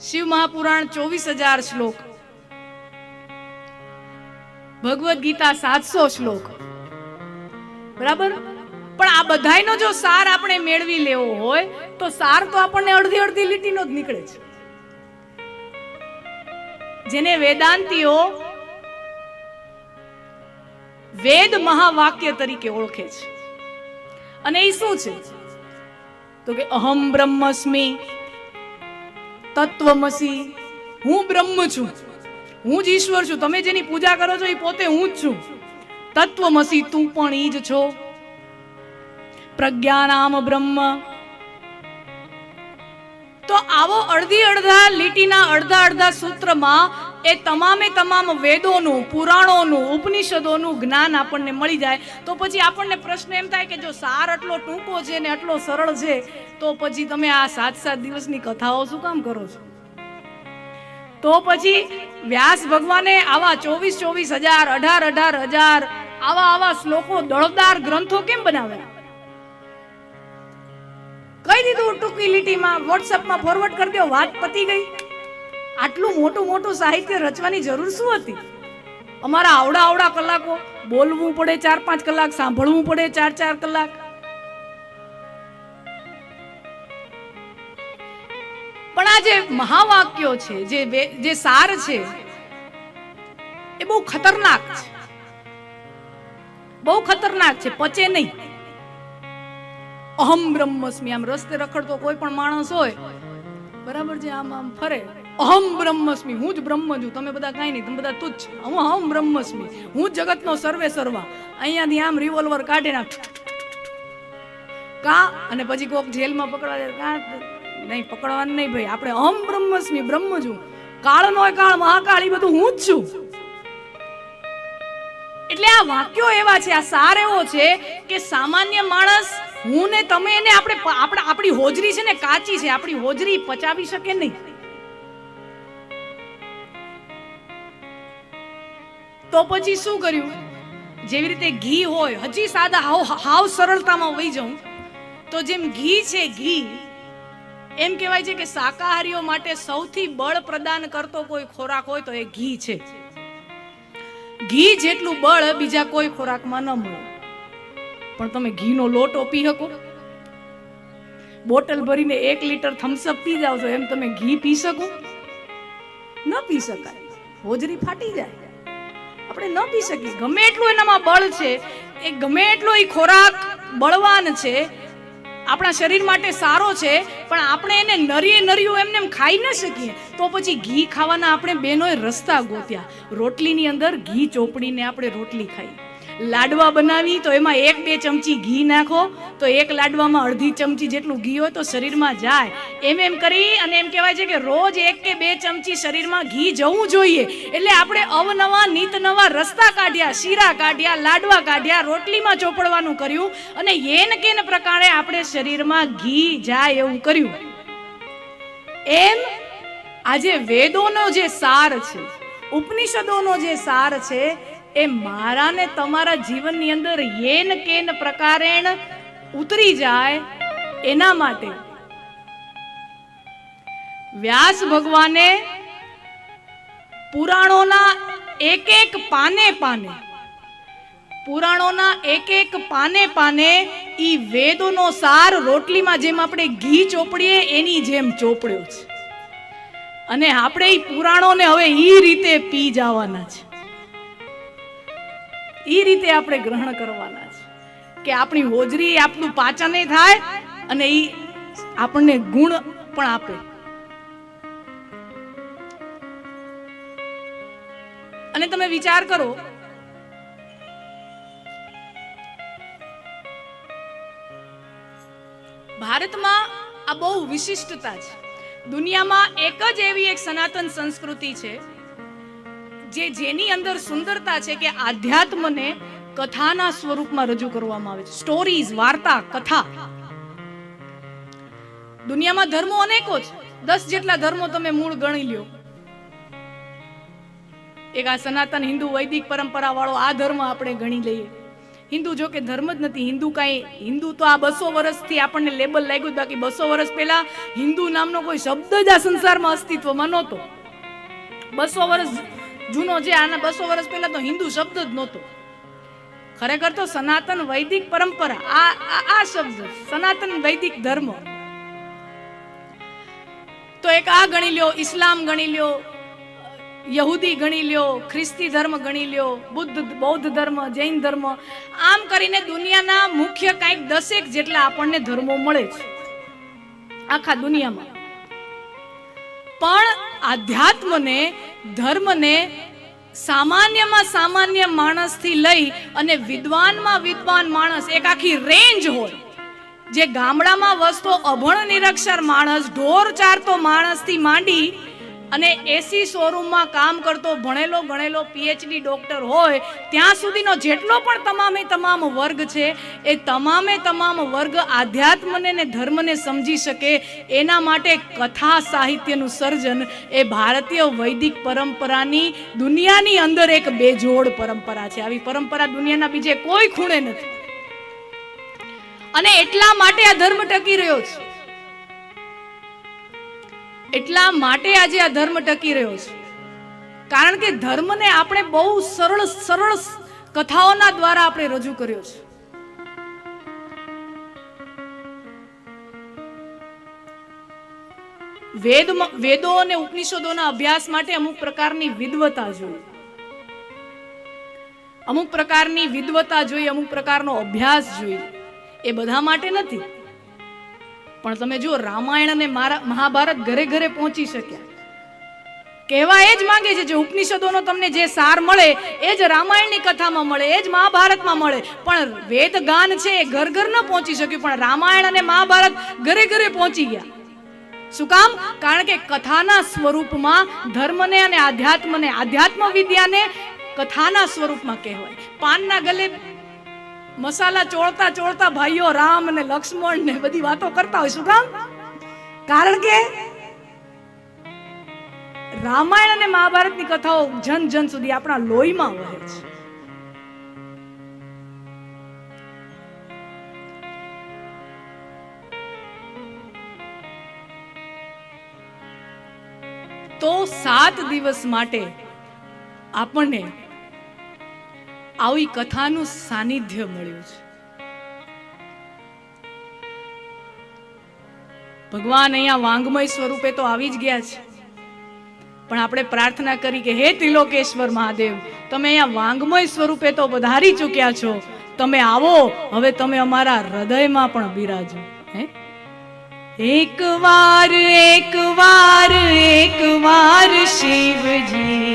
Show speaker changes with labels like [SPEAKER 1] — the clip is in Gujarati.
[SPEAKER 1] શિવ મહાપુરાણ ચોવીસ હજાર શ્લોક. ભગવદ્ ગીતા સાતસો શ્લોક. બરાબર? પણ આ બધાયનો જો સાર આપણે મેળવી લેવો હોય, તો સાર તો આપણને અડધી અડધી લીટીનો જ નીકળે છે. જેને વેદાંતીઓ વેદ મહાવાક્ય તરીકે ઓળખે છે. અને એ શું છે? તો કે અહમ બ્રહ્મસ્મિ તત્વમસી. હું બ્રહ્મ છું. હું જ ઈશ્વર છું. તમે જેની પૂજા કરો છો એ પોતે હું જ છું. તત્વમસી તું પણ ઈ જ છો. પ્રજ્ઞાનામ બ્રહ્મ. તો આવો અડધી અડધા લીટીના અડધા અડધા સૂત્રમાં એ તમામે તમામ વેદોનું, પુરાણોનું, ઉપનિષદોનું જ્ઞાન આપણને મળી જાય. તો પછી આપણને પ્રશ્ન એમ થાય કે જો સાર આટલો ટૂંકો છે ને આટલો સરળ છે, તો પછી તમે આ સાત સાત દિવસની કથાઓ શું કામ કરો છો? તો પછી વ્યાસ ભગવાને આવા ચોવીસ ચોવીસ હજાર અઢાર અઢાર હજાર આવા આવા શ્લોકો, દળદાર ગ્રંથો કેમ બનાવ્યા? કહી દીધું ટૂંકી લીટીમાં વોટ્સઅપમાં ફોરવર્ડ કરી દો, વાત પતી ગઈ. આટલું મોટું મોટું સાહિત્ય રચવાની જરૂર શું હતી? અમારા આવડા આવડા કલાકો બોલવું પડે ચાર પાંચ કલાક, સાંભળવું પડે ચાર ચાર કલાક. પણ આ જે મહાવાક્યો છે, જે જે સાર છે, એ બહુ ખતરનાક છે. બહુ ખતરનાક છે, પચે નહીં. અહમ બ્રહ્મસ્મી, આમ રસ્તે રખડતો કોઈ પણ માણસ હોય, બરાબર છે, આમ આમ ફરે. અહમ બ્રહ્મસ્મી, હું જ બ્રહ્મ છું. તમે બધા કાંઈ નહીં, તમે બધા તુચ્છ હું અહમ બ્રહ્મસ્મી, હું જગતનો સર્વે સર્વા. અહીંયાથી આમ રિવોલ્વર કાઢે ના કા? અને પછી કોક જેલમાં પકડવા જાય. કા? નહીં, પકડવાનું નહીં ભાઈ. આપણે અહમ બ્રહ્મસ્મી, બ્રહ્મ છું. કાળ નો કાળ, મહાકાળ એ બધું હું જ છું. એટલે આ વાક્યો એવા છે, આ સાર એવો છે કે સામાન્ય માણસ, હું ને તમે એને આપણે આપણી હોજરી છે ને કાચી છે. આપણી હોજરી પચાવી શકે નહીં. તો પછી શું કર્યું? જેવી રીતે ઘી હોય, હજી સાદા હાવ હાવ સરળતામાં વહી જાઉં તો જેમ ઘી છે ઘી, એમ કહેવાય છે કે શાકાહારીઓ માટે સૌથી બળ પ્રદાન કરતો કોઈ ખોરાક હોય તો એ ઘી છે. ઘી જેટલું બળ બીજા કોઈ ખોરાકમાં ન મળે. પણ તમે ઘીનો લોટો પી શકો. બોટલ ભરીને એક લીટર થમ્સઅપ પી જાવ છો એમ તમે ઘી પી શકો. ન પી શકાય. હોજરી ફાટી જાય. આપણે ન પી શકીએ. ગમે એટલું એનામાં બળ છે, એ ગમે એટલો એ ખોરાક બળવાન છે, આપણા શરીર માટે સારો છે, પણ આપણે એને નરીએ નરિયું એમને એમ ખાઈ ન શકીએ. તો પછી ઘી ખાવાના આપણે બેનોએ રસ્તા ગોત્યા. રોટલીની અંદર ઘી ચોપડીને આપણે રોટલી ખાઈ. લાડવા બનાવી, તો એમાં એક બે ચમચી ઘી નાખો, તો એક લાડવામાં અડધી ચમચી જેટલું ઘી હોય તો શરીરમાં જાય. એમ એમ કરી અને એમ કહેવાય છે કે રોજ એક કે બે ચમચી શરીરમાં ઘી જવું જોઈએ. એટલે આપણે અવનવા નીત નવા રસ્તા કાઢ્યા, શીરા કાઢ્યા, લાડવા કાઢ્યા, રોટલીમાં ચોપડવાનું કર્યું અને એન કેન પ્રકારે આપણે શરીરમાં ઘી જાય એવું કર્યું. એમ આજે વેદોનો જે સાર છે, ઉપનિષદોનો જે સાર છે એ મારા ને તમારા જીવનની અંદર યેન કેન પ્રકારેણ ઉતરી જાય એના માટે. વ્યાસ ભગવાને પુરાણોના એક એક પાને પાને, પુરાણોના એક એક પાને પાને ઈ વેદોનો સાર રોટલીમાં જેમ આપણે ઘી ચોપડીએ એની જેમ ચોપડ્યો છે. અને આપણે ઈ પુરાણોને હવે ઈ રીતે પી જવાના છે. ઈ રીતે આપણે ગ્રહણ કરવાના છે. કે આપણી હોજરી આપણું પાચન થાય અને એ આપણને ગુણ પણ આપે. અને તમે વિચાર કરો, ભારતમાં આ બહુ વિશિષ્ટતા છે. દુનિયામાં એક જ એવી એક સનાતન સંસ્કૃતિ છે જે જેની અંદર સુંદરતા છે કે આધ્યાત્મને કથાના સ્વરૂપમાં રજૂ કરવામાં આવે છે. સ્ટોરીઝ વાર્તા, કથા. દુનિયામાં ધર્મો અનેકો છે. દસ જેટલા ધર્મો તમે મૂળ ગણી લ્યો. એક આ સનાતન હિન્દુ વૈદિક પરંપરા વાળો આ ધર્મ આપણે ગણી લઈએ. હિન્દુ જો કે ધર્મ જ નથી, હિન્દુ કાંઈ, હિન્દુ તો આ બસો વર્ષથી આપણને લેબલ લાગ્યું બાકી બસો વર્ષ પહેલા હિન્દુ નામનો કોઈ શબ્દ જ આ સંસારમાં અસ્તિત્વમાં નહોતો. બસો વર્ષ જૂનો છે આના બસો વર્ષ પહેલા તો હિન્દુ શબ્દ જ નહોતો. ખરેખર તો સનાતન વૈદિક પરંપરા આ આ શબ્દ, સનાતન વૈદિક ધર્મ. તો એક આ ગણી લ્યો, ઇસ્લામ ગણી લ્યો, યહૂદી ગણી લ્યો, ખ્રિસ્તી ધર્મ ગણી લ્યો, બુદ્ધ, બૌદ્ધ ધર્મ, જૈન ધર્મ, આમ કરીને દુનિયાના મુખ્ય કાંઈક દસેક જેટલા આપણને ધર્મો મળે છે. આખા દુનિયામાં. પણ આધ્યાત્મને ધર્મને સામાન્યમાં સામાન્ય માણસથી લઈ અને વિદ્વાનમાં વિદ્વાન માણસ એક આખી રેન્જ હોય. જે ગામડામાં વસતો અભણ નિરક્ષર માણસ, ઢોર ચારતો માણસથી માંડી અને એસી શોરૂમમાં કામ કરતો ભણેલો ગણેલો પીએચડી ડોક્ટર હોય, ત્યાં સુધીનો જેટલો પણ તમામે તમામ વર્ગ છે, એ તમામે તમામ વર્ગ આધ્યાત્મને ને ધર્મને સમજી શકે. એના માટે કથા સાહિત્યનું સર્જન એ ભારતીય વૈદિક પરંપરાની દુનિયાની અંદર એક બેજોડ પરંપરા છે. આવી પરંપરા દુનિયાના બીજે કોઈ ખૂણે નથી. અને એટલા માટે આ ધર્મ ટકી રહ્યો છે. એટલા માટે આજે આ ધર્મ ટકી રહ્યો છે. કારણ કે ધર્મને આપણે બહુ સરળ સરળ કથાઓના દ્વારા આપણે રજૂ કર્યો છે. વેદ વેદો અને ઉપનિષદોના અભ્યાસ માટે અમુક પ્રકારની વિદ્વતા જોઈએ અમુક પ્રકારની વિદ્વતા જોઈએ અમુક પ્રકારનો અભ્યાસ જોઈએ એ બધા માટે નથી. પણ તમે જુઓ રામાયણ અને મહાભારત ઘરે ઘરે પહોંચી શક્યા. કહેવા એ જ માંગે છે જે ઉપનિષદોનો તમને જે સાર મળે, એ જ રામાયણની કથામાં મળે, એ જ મહાભારતમાં મળે. પણ વેદ ગાન છે એ ઘર ઘર ન પહોંચી શક્યું, પણ રામાયણ અને મહાભારત ઘરે ઘરે પહોંચી ગયા. શું કામ? કારણ કે કથાના સ્વરૂપમાં ધર્મને અને આધ્યાત્મને આધ્યાત્મ વિદ્યાને કથાના સ્વરૂપમાં કહેવાય. પાનના ગલે મસાલા ચોળતા ચોળતા ભાઈઓ રામ અને લક્ષ્મણ ને બધી વાતો કરતા હોય, શું કામ? કારણ કે રામાયણ અને મહાભારતની કથાઓ જન જન સુધી આપણા લોહીમાં વહે છે. તો સાત દિવસ માટે આપણને આવી કથાનું સાનિધ્ય મળ્યું છે. ભગવાન અહીંયા વાંગમય સ્વરૂપે તો આવી જ ગયા છે. પણ આપણે પ્રાર્થના કરી કે હે ત્રિલોકેશ્વર મહાદેવ, તમે અહીંયા વાંગમય સ્વરૂપે તો વધારી ચૂક્યા છો. તમે આવો, હવે તમે અમારા હૃદયમાં પણ બિરાજો. હે? એક વાર એક વાર એક વાર શિવજી.